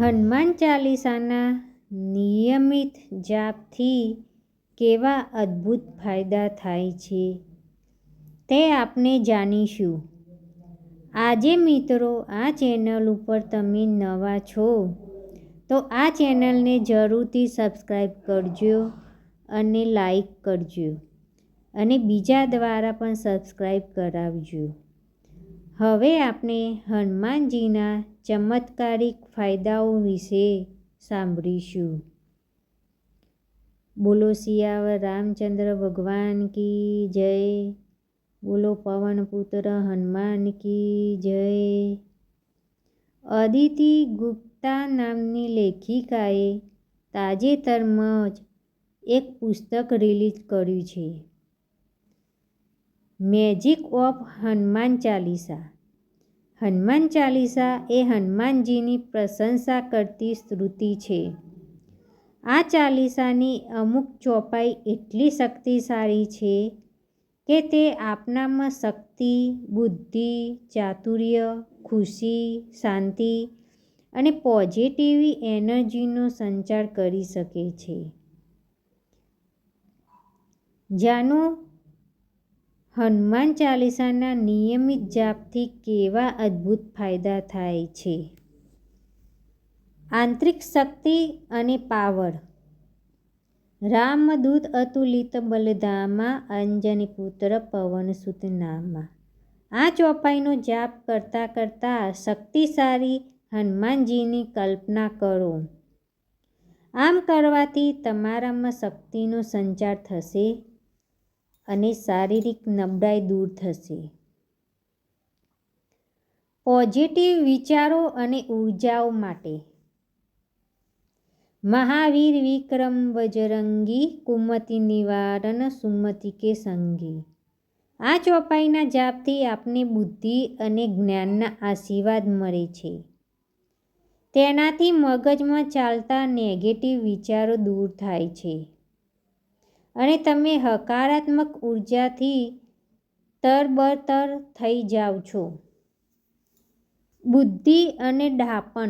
હનુમાન ચાલીસાના નિયમિત જાપથી કેવા અદ્ભુત ફાયદા થાય છે તે આપણે જાણીશું. આજે મિત્રો આ ચેનલ ઉપર તમે નવા છો તો આ ચેનલને જરૂરથી સબસ્ક્રાઈબ કરજો અને લાઈક કરજો અને બીજા દ્વારા પણ સબસ્ક્રાઈબ કરાવજો. હવે આપણે હનુમાનજીના ચમત્કારિક ફાયદાઓ વિશે સાંભળીશું. બોલો સિયાવર રામચંદ્ર ભગવાન કી જય. બોલો પવનપુત્ર હનુમાન કી જય. અદિતિ ગુપ્તા નામની લેખિકાએ તાજેતરમાં જ એક પુસ્તક રિલીઝ કર્યું છે. મેજિક ઓફ હનુમાન ચાલીસા હનુમાન ચાલીસા એ હનુમાનજીની પ્રશંસા કરતી સ્તુતિ છે. આ ચાલીસાની અમુક ચોપાઈ એટલી શક્તિશાળી છે કે તે આપનામાં શક્તિ, બુદ્ધિ, ચાતુર્ય, ખુશી, શાંતિ અને પોઝિટિવ એનર્જીનો સંચાર કરી શકે છે. જાણો હનુમાન ચાલીસાના નિયમિત જાપથી કેવા અદ્ભુત ફાયદા થાય છે? આંતરિક શક્તિ અને પાવર. રામદૂત અતુલિત બલધામા, અંજની પુત્ર પવનસુત નામા આ ચોપાઈનો જાપ કરતાં કરતાં શક્તિશાળી હનુમાનજીની કલ્પના કરો. આમ કરવાથી તમારામાં શક્તિનો સંચાર થશે? અને શારીરિક નબળાઈ દૂર થશે. પોઝિટિવ વિચારો અને ઉર્જાઓ માટે. મહાવીર વિક્રમ બજરંગી, કુમતિ નિવારણ, સુમતિ કે સંગી. આ ચોપાઈના જાપથી આપને બુદ્ધિ અને જ્ઞાનના આશીર્વાદ મળે છે. તેનાથી મગજમાં ચાલતા નેગેટિવ વિચારો દૂર થાય છે. અને તમે હકારાત્મક ઉર્જાથી તરબતર થઈ જાઓ છો. બુદ્ધિ અને ડાપણ.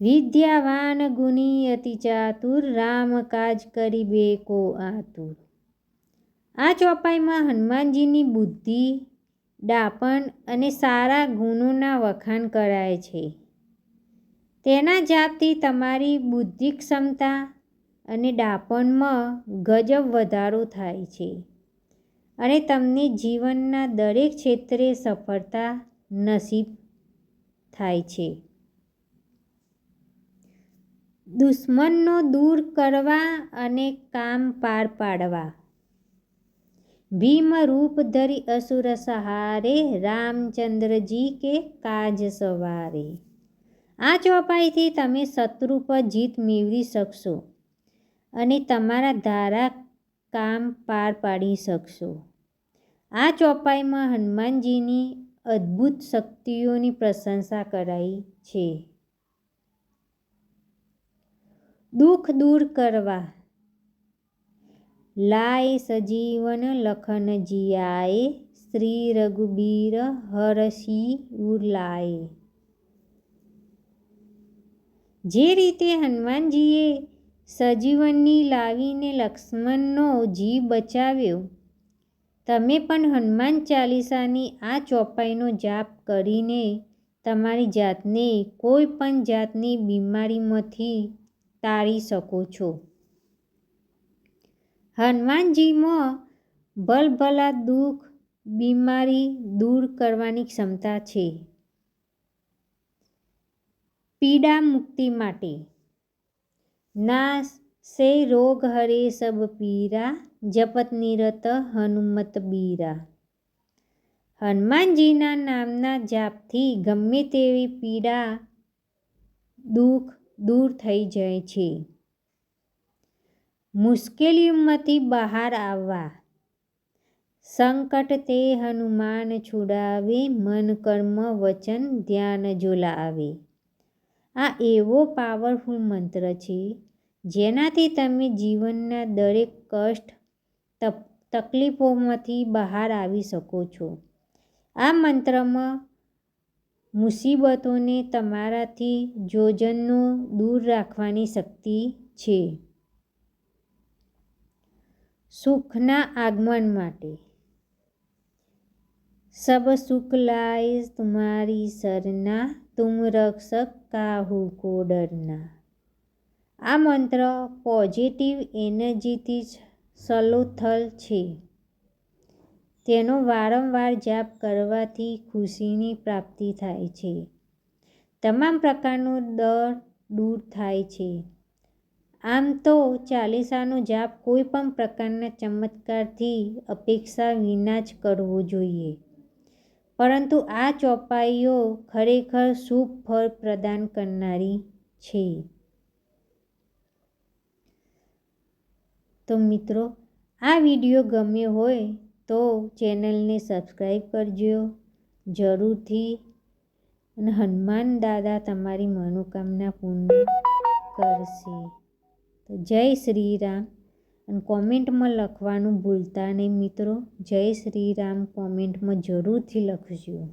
વિદ્યાવાન ગુણી અતિ ચાતુર, રામ કાજ કરી બેકો આતુર. આ ચોપાઈમાં હનુમાનજીની બુદ્ધિ, ડાપણ અને સારા ગુણોના વખાણ કરાય છે. તેના જાપથી તમારી બુદ્ધિ ક્ષમતા અને ડાપણમાં ગજબ વધારો થાય છે. અને તમને જીવનના દરેક ક્ષેત્રે સફળતા નસીબ થાય છે. દુશ્મનનો દૂર કરવા અને કામ પાર પાડવા. ભીમ રૂપ ધરી અસુર સહારે રામચંદ્રજી કે કાજ સવારે. આ ચોપાઈથી તમે શત્રુ પર જીત મેળવી શકશો અને તમારા ધારા કામ પાર પાડી શકશો. આ ચોપાઈમાં હનુમાનજીની અદ્ભુત શક્તિઓની પ્રશંસા કરાઈ છે. દુઃખ દૂર કરવા. લાય સજીવન લખન જિયાએ, શ્રી રઘુબીર હરસી ઉરલાય જે રીતે હનુમાનજીએ સજીવનની લાવીને લક્ષ્મણનો જીવ બચાવ્યો, તમે પણ હનુમાન ચાલીસાની આ ચોપાઈનો જાપ કરીને તમારી જાતને કોઈ પણ જાતની બીમારીમાંથી તારી શકો છો. હનુમાનજીમાં ભલભલા દુઃખ, બીમારી દૂર કરવાની ક્ષમતા છે. પીડા મુક્તિ માટે ના સે રોગ હરે સબ પીરા, જપત નિરત હનુમત બીરા. હનુમાનજીના નામના જાપથી ગમે તેવી પીડા, દુઃખ દૂર થઈ જાય છે. મુશ્કેલીમાંથી બહાર આવવા. સંકટ તે હનુમાન છોડાવે, મન કર્મ વચન ધ્યાન ઝુલાવે. આ એવો પાવરફુલ મંત્ર છે, જેનાથી તમે જીવનના દરેક કષ્ટ તકલીફોમાંથી બહાર આવી શકો છો. આ મંત્રમાં મુસીબતોને તમારાથી જોજનનો દૂર રાખવાની શક્તિ છે. સુખના આગમન માટે સુખ લાય તુમારી સરના તુમ રક્ષક કાહુ કો ડરના આ મંત્ર પોઝિટિવ એનર્જીથી જ સલોથલ છે. તેનો વારંવાર જાપ કરવાથી ખુશીની પ્રાપ્તિ થાય છે. તમામ પ્રકારનો ડર દૂર થાય છે. આમ તો ચાલીસાનો જાપ કોઈ પણ પ્રકારના ચમત્કારથી અપેક્ષા વિના જ કરવો જોઈએ. પરંતુ આ ચોપાઈઓ ખરેખર શુભ ફળ પ્રદાન કરનારી છે. તો મિત્રો, આ વીડિયો ગમ્યો હોય તો ચેનલને સબસ્ક્રાઈબ કરજો જરૂરથી અને હનુમાન દાદા તમારી મનોકામના પૂર્ણ કરશે. તો જય શ્રી રામ. અને કોમેન્ટમાં લખવાનું ભૂલતા નહીં મિત્રો. જય શ્રી રામ. કોમેન્ટમાં જરૂરથી લખજો.